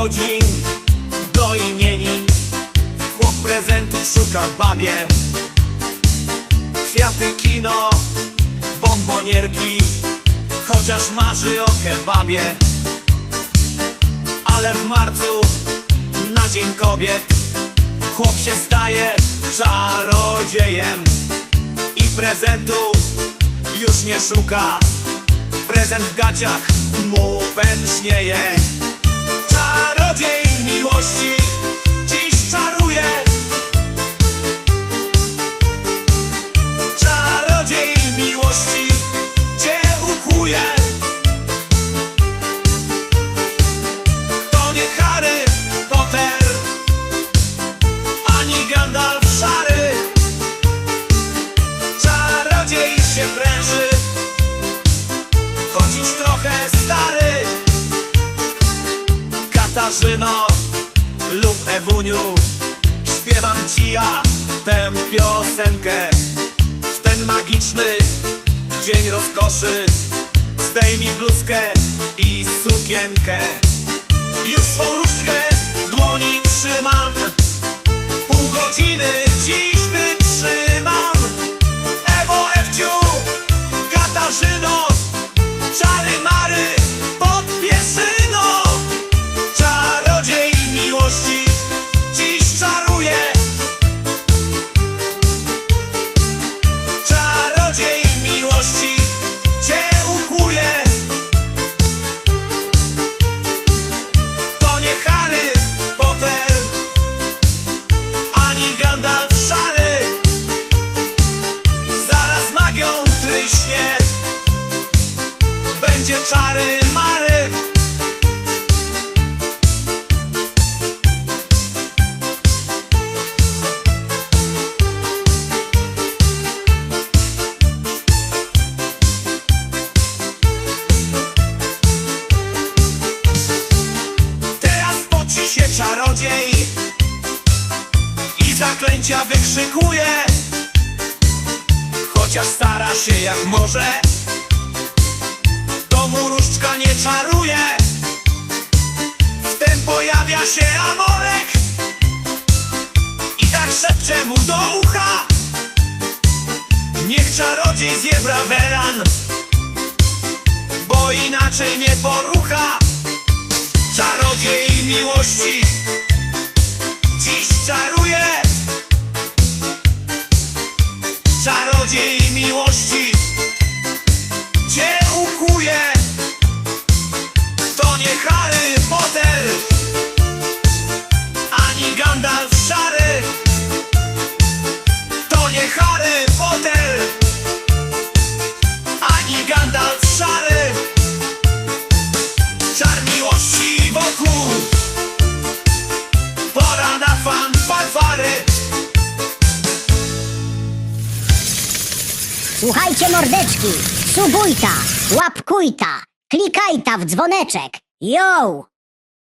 do imienin Chłop prezentów szuka babie. Kwiaty, kino, bombonierki Chociaż marzy o kebabie. Ale w marcu na Dzień Kobiet Chłop się staje czarodziejem I prezentów już nie szuka. Prezent w gaciach mu pęcznieje miłości dziś czaruje Czarodziej miłości cię ukłuje Ewuniu Śpiewam ci ja tę piosenkę. W ten magiczny dzień rozkoszy Zdejmij bluzkę i sukienkę. Już swą się czarodziej I zaklęcia wykrzykuje. Chociaż stara się jak może Domu różdżka nie czaruje. Wtem pojawia się Amorek I tak szepcze mu do ucha. Niech czarodziej zje braweran Bo inaczej nie porucha. Czarodziej miłości Czarodziej Słuchajcie mordeczki, subujta, łapkujta, klikajta w dzwoneczek. Yo!